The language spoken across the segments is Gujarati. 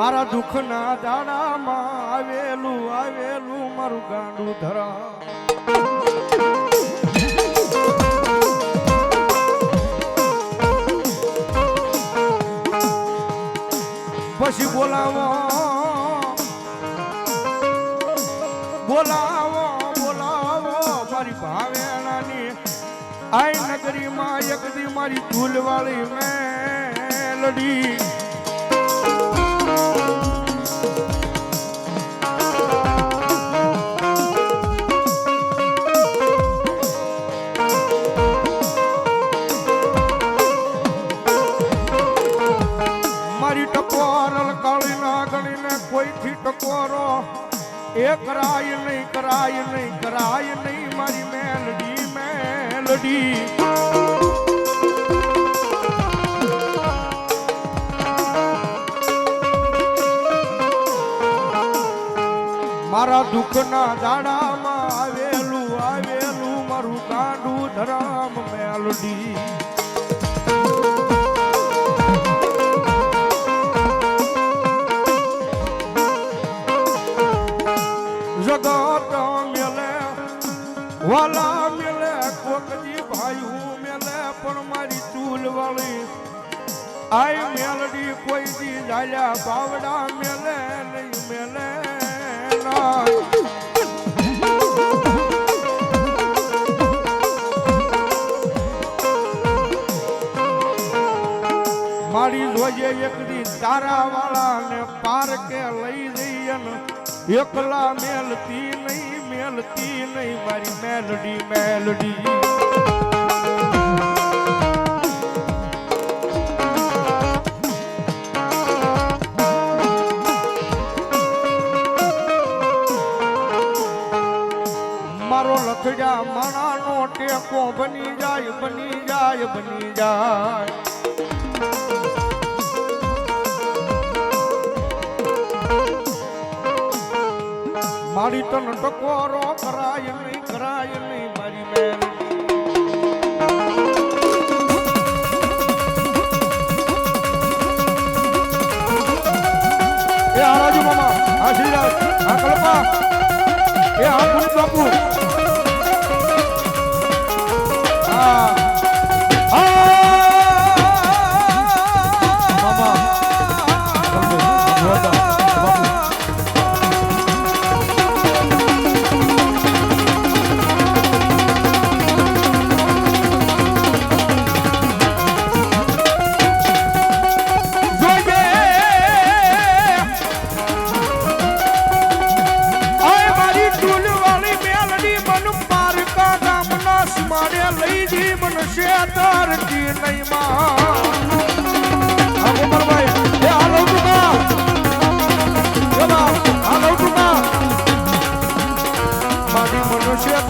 મારા દુઃખના દાડામાં આવેલું આવેલું મારું ગાંડું ધરા. પછી બોલાવો બોલાવો બોલાવો, મારી ભાવેણાની આઈ નગરીમાં એક દી મારી ધૂલવાળી મેલડી. એ કરાય નહીં કરાય નહીં કરાય નહીં મારી મેલડી મેલડી. મારા દુઃખના દાડામાં આવેલું આવેલું મારું કાંડું ધરામ મેલડી. મારી જોઈએ એક દી તારા વાળા ને પારકે લઈ જઈએ ને એકલા મેલતી નહીં મેલતી નહીં, મારી મેલડી મેલડી. મારો લથડા માણાનો ટેકો બની જાય બની જાય બની જાય. મારી તન ટકોરો કરાય નહીં કરાય નહીં, મારી મેલ એ આરાજુ મામા, આ શ્રીરાજ આ આ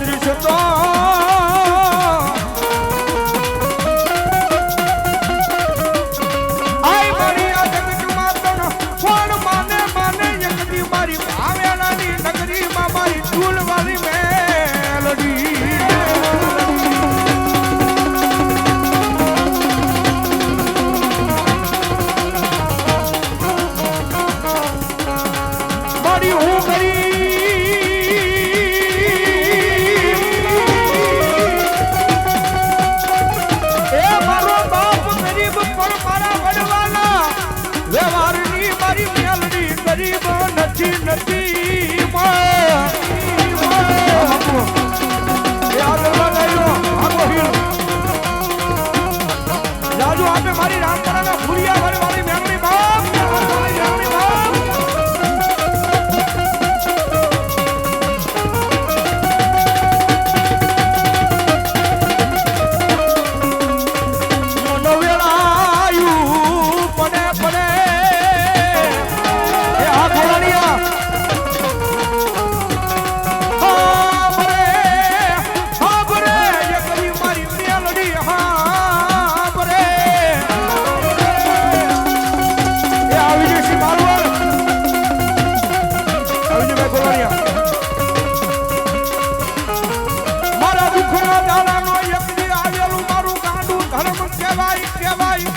这里全装。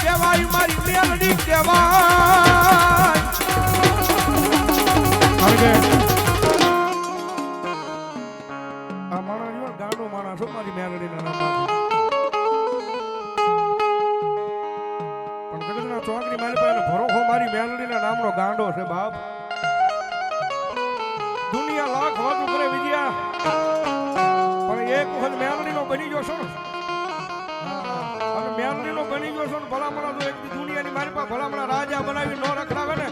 કહેવાય મારી મેલડી કહેવાય. મેલડીનો ગયો છો ને ભલામણા તો એક દુનિયાની મારી પાસે ભલામણા રાજા બનાવી ન રખડાવે ને.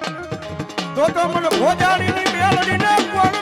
તો તો મને ભોજાડીની મેલડીને કોણ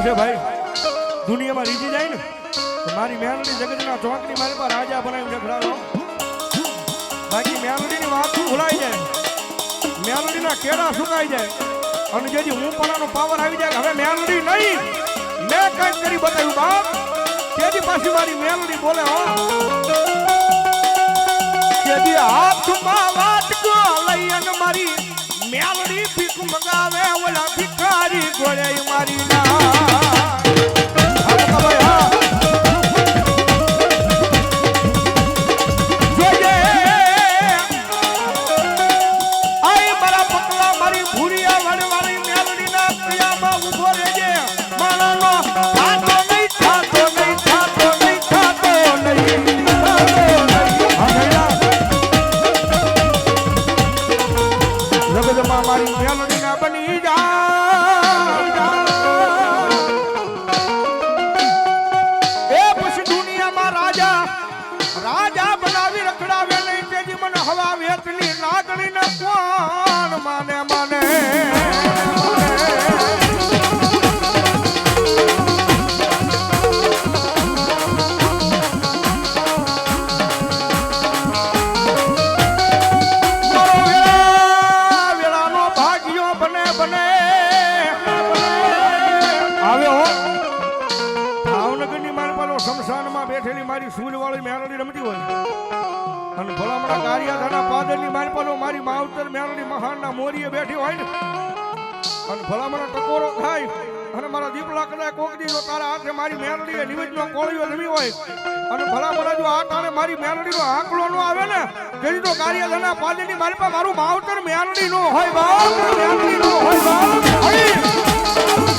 છે ભાઈ. દુનિયામાં રીજી જાય ને મારી મેલડી જગતના ચોકની મારી પાસે રાજા બનાવી રખડાવો બાકી મેલડીની વાત ભૂલાઈ જાય. મેલડીના કેળા સુકાઈ જાય. અને જેથી હું પણ પાવર આવી જાય. હવે મેલોડી નહીં. મેં કંઈક કરી બતાવ્યું, બાપ. તેથી પાછી મારી મેલોડી બોલે, હો. તેથી હાથમાં વાટકો લઈ અને મારી મેલોડી ભીખ મગાવે, ઓલા ભિખારી ગોળે મારી ના. મારી સૂરવાળી મેલડી રમતી હોય. અને ભલામણા ગારિયાધાના પાદરની મારી મારી માવતર મેલડી મહાનના મોરીએ બેઠી હોય અને ભલામણા ટકોરો થાય. અને મારા દીપડા કદાચ કોક દીધો તારા હાથે મારી મેલડીએ નિવેદનો કોળીઓ રમી હોય. અને ભલામણા જો આ ટાણે મારી મેલડીનો આંકડો નો આવે ને જેથી તો ગારિયાધાના પાદરની મારી પાસે મારું માવતર મેલડી નો હોય બાપ. મેલડી હોય બાપ.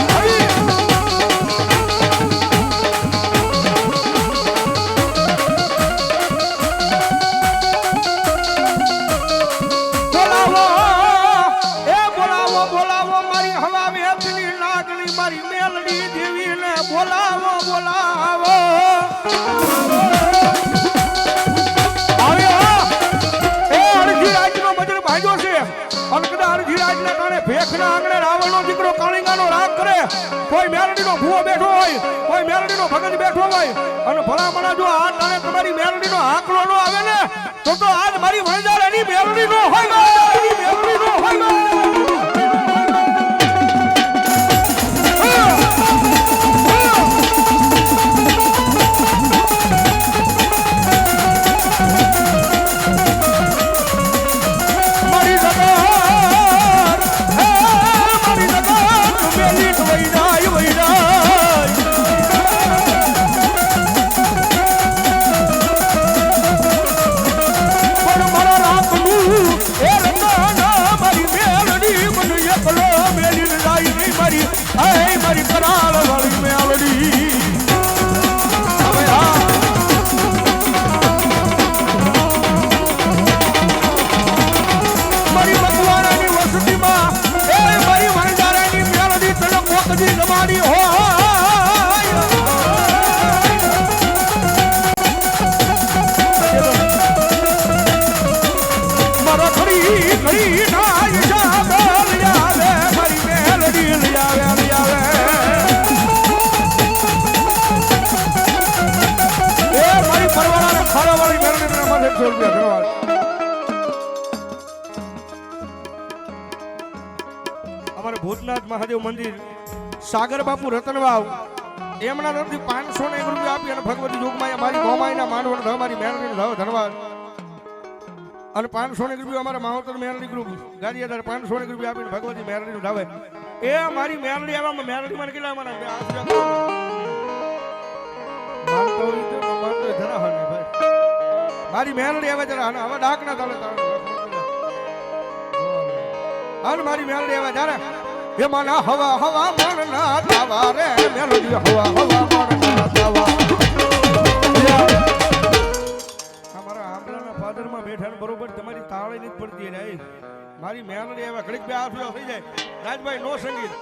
કોઈ મેલડીનો ભૂવો બેઠો હોય, કોઈ મેલડીનો ભગત બેઠો હોય, અને ભલામણા જો આ તારે તમારી મેલડીનો આંકડો નો આવે ને, તો તો આજ મારી વણજાર એની મેલડી નો હોય મેલડી નો હોય મહાદેવ મંદિર, સાગર બાપુ રતનવાવ, એમના તરફથી પાંચસો ને એક રૂપિયા આપી અને ભગવતી જોગમાયા, મારી ગોમાયના માંડવણ મારી મહેરણી ધ ધનવાદ. અને પાંચસો ને રૂપિયા અમારા માહોતર મેળવી ગ્રુપ ગાડીદાર પાંચસો ને રૂપિયા આપીને ભગવતી નું ધાવે. એ મારી મેળવી આવવામાં મેળવી મને કેટલા ભાઈ. મારી મેળડી આવે અને હવે ડાક ના ચાલે તારે. હાલ મારી મેળડી આવે જ્યારે એ માના હવા હવા મન ના તાવા રે. મેળડી હવા હવા મન ના તાવા અમારા આંબલાના ફાધરમાં બેઠા બરોબર તમારી તાળી નથી પડતી રે. મારી મેળડી આવે ઘડીક બે આફ્યો થઈ જાય. રાજભાઈ, નો સંગીત.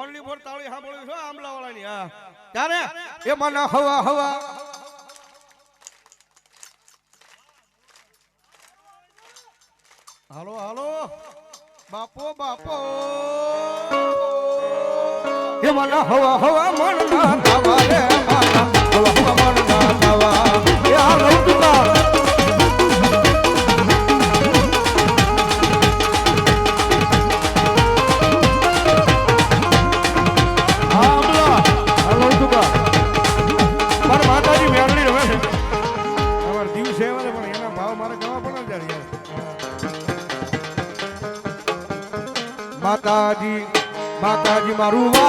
ઓનલી ફોર તાળી સાંભળ્યું છો આંબલા વાળાની હા. ત્યારે એ માના હવા હવા. હાલો હાલો. બાપો બાપો. એ મને હવા હવા મન ના હવા હવા મન ના આ মারুয়া